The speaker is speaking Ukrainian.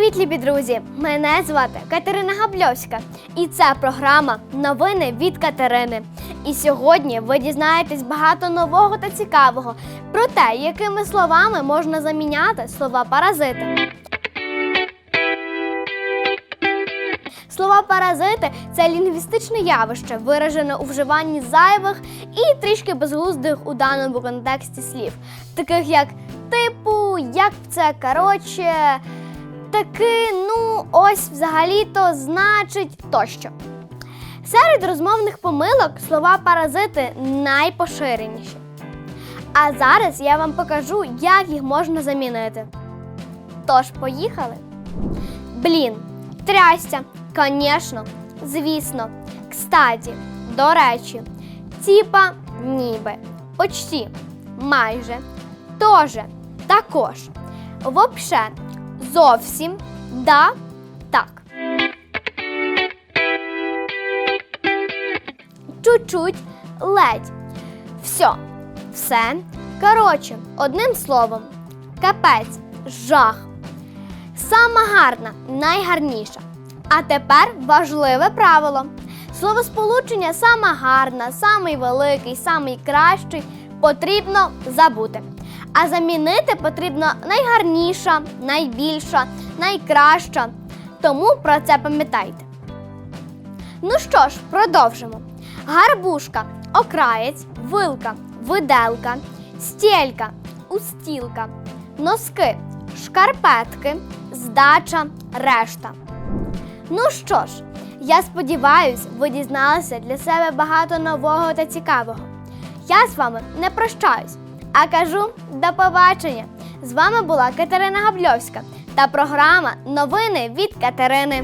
любі друзі! Мене звати Катерина Габльовська, і це програма Новини від Катерини. І сьогодні ви дізнаєтесь багато нового та цікавого про те, якими словами можна заміняти слова паразити. Слова паразити це лінгвістичне явище, виражене у вживанні зайвих і трішки безглуздих у даному контексті слів, таких як типу, як це коротше, таки, ну, ось взагалі-то значить тощо. Серед розмовних помилок слова паразити найпоширеніші. А зараз я вам покажу, як їх можна замінити. Тож, поїхали. Блін, трясся, конечно, звісно, кстаті, до речі, типа, ніби, почти, майже, тоже, також, вообще, зовсім, да, так. Чуть-чуть, ледь. Все, все. Коротше, одним словом, капець, жах. Сама гарна, найгарніша. А тепер важливе правило. Словосполучення сама гарна, самий великий, самий кращий потрібно забути. А замінити потрібно найгарніша, найбільша, найкраща. Тому про це пам'ятайте. Ну що ж, продовжимо. Гарбушка, окраєць, вилка, виделка, стілька, устілка, носки, шкарпетки, здача, решта. Ну що ж, я сподіваюсь, ви дізналися для себе багато нового та цікавого. Я з вами не прощаюсь, а кажу до побачення. З вами була Катерина Габльовська та програма Новини від Катерини.